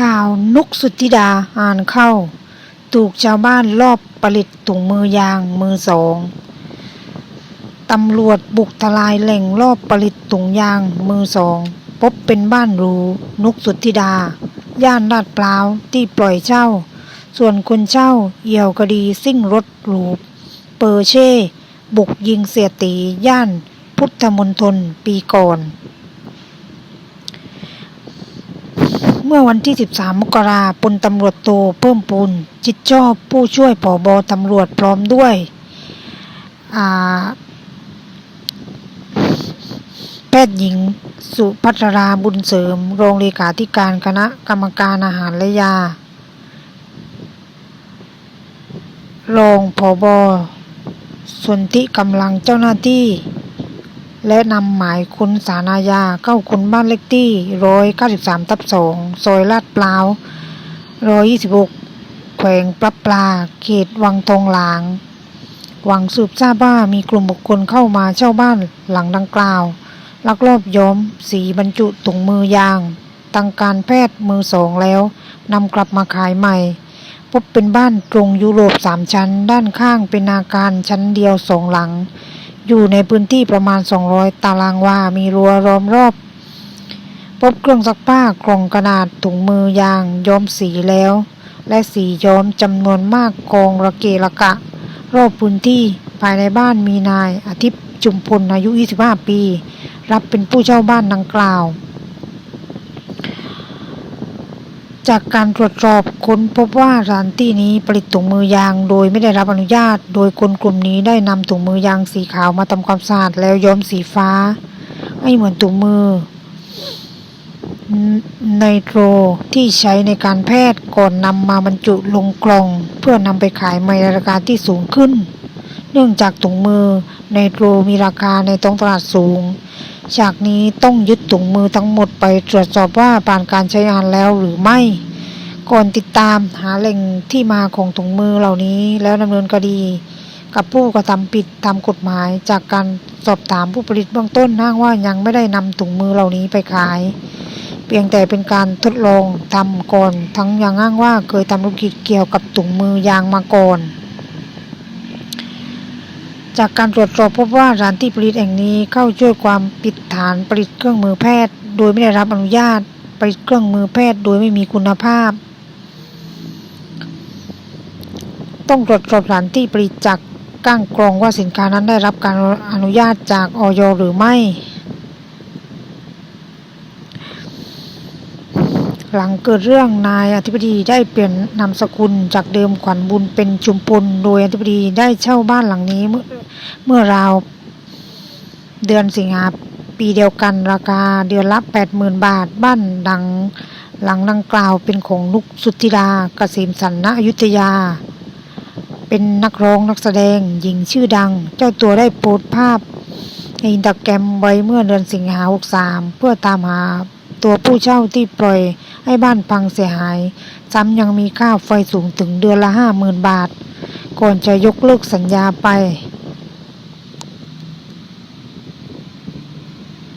ข่าวนุกสุธิดาอ่านเข้า ถูกชาวบ้านรอบผลิตถุงมือยางมือสองตำรวจบุกทลายแหล่งรอบผลิตถุงยางมือสอง พบเป็นบ้านหรูนุกสุธิดา ย่านลาดพร้าวที่ปล่อยเช่า ส่วนคนเช่าเอี่ยวคดีซิ่งรถหรูเปอร์เช่ บุกยิงเสียตีย่านพุทธมณฑลปีก่อน เมื่อวันที่ 13 มกราพลตำรวจโทเพิ่มพูนจิตชอบผู้ช่วยผอบอตำรวจพร้อมด้วยแพทย์หญิงสุพัทราบุญเสริม รองเลขาธิการคณะกรรมการอาหารและยา รองผอบอส่วนที่กำลังเจ้าหน้าที่ และนำหมายคุณสาราญาเข้าคุณบ้านเล็กที่ร้อยเก้าสิบสามทับสองซอยลาดปลาวร้อยยี่สิบหกแขวงปลาปลา เขตวังทองหลาง หวังสืบทราบว่ามีกลุ่มบุคคลเข้ามาเช่าบ้านหลังดังกล่าว ลักลอบย้อม สีบรรจุถุงมือยางตังการแพทย์มือสองแล้วนำกลับมาขายใหม่ พบเป็นบ้านตรงยุโรปสามชั้น ด้านข้างเป็นอาคารชั้นเดียวสองหลัง อยู่ในพื้นที่ประมาณ 200 ตารางวา มีรั้วล้อมรอบ พบเครื่องซักผ้ากล่องกระดาษถุงมือยางย้อมสีแล้ว และสีย้อมจำนวนมากกองระเกะระกะ รอบพื้นที่ภายในบ้านมีนายอาทิตย์จุมพลอายุ 25 ปี รับเป็นผู้เช่าบ้านดังกล่าว จากการตรวจสอบค้นพบว่าสถานที่นี้ผลิตถุงมือยาง โดยไม่ได้รับอนุญาต โดยคนกลุ่มนี้ได้นำถุงมือยางสีขาวมาทำความสะอาดแล้วย้อมสีฟ้า ให้เหมือนถุงมือไนโตรที่ใช้ในการแพทย์ก่อนนำมาบรรจุลงกล่อง เพื่อนำไปขายในราคาที่สูงขึ้น เนื่องจากถุงมือไนโตรมีราคาในท้องตลาดสูง จากนี้ต้องยึดถุงมือทั้งหมดไปตรวจสอบว่าผ่านการใช้งานแล้วหรือไม่ ก่อนติดตามหาแหล่งที่มาของถุงมือเหล่านี้แล้วดำเนินคดี กับผู้กระทำผิดตามกฎหมายจากการสอบถามผู้ผลิตเบื้องต้นอ้างว่ายังไม่ได้นำถุงมือเหล่านี้ไปขาย เพียงแต่เป็นการทดลองทำก่อนทั้งยังอ้างว่าเคยทำธุรกิจเกี่ยวกับถุงมือยางมาก่อน จากการตรวจสอบพบว่าร้านที่ผลิตแห่งนี้เข้าช่วยความผิดฐานผลิตเครื่องมือแพทย์ โดยไม่ได้รับอนุญาตผลิตเครื่องมือแพทย์โดยไม่มีคุณภาพ ต้องตรวจสอบสถานที่ผลิตจากก้างกรองว่าสินค้านั้นได้รับการอนุญาตจากออยหรือไม่ หลังเกิดเรื่องนายอธิบดีได้เปลี่ยนนามสกุลจากเดิมขวัญบุญเป็นจุมพลโดยอธิบดีได้เช่าบ้านหลังนี้ เมื่อราวเดือนสิงหาปีเดียวกันราคาเดือนละ80,000 บาท บ้านดังหลังดังกล่าวเป็นของนุกสุธิดาเกษมสันณอยุธยา เป็นนักร้องนักแสดงหญิงชื่อดัง เจ้าตัวได้โพสต์ภาพในอินสตาแกรมไว้เมื่อเดือนสิงหา63เพื่อตามหาตัวผู้เช่าที่ปล่อยให้บ้านพังเสียหาย ซ้ำยังมีค่าไฟสูงถึงเดือนละ50,000บาท ก่อนจะยกเลิกสัญญาไป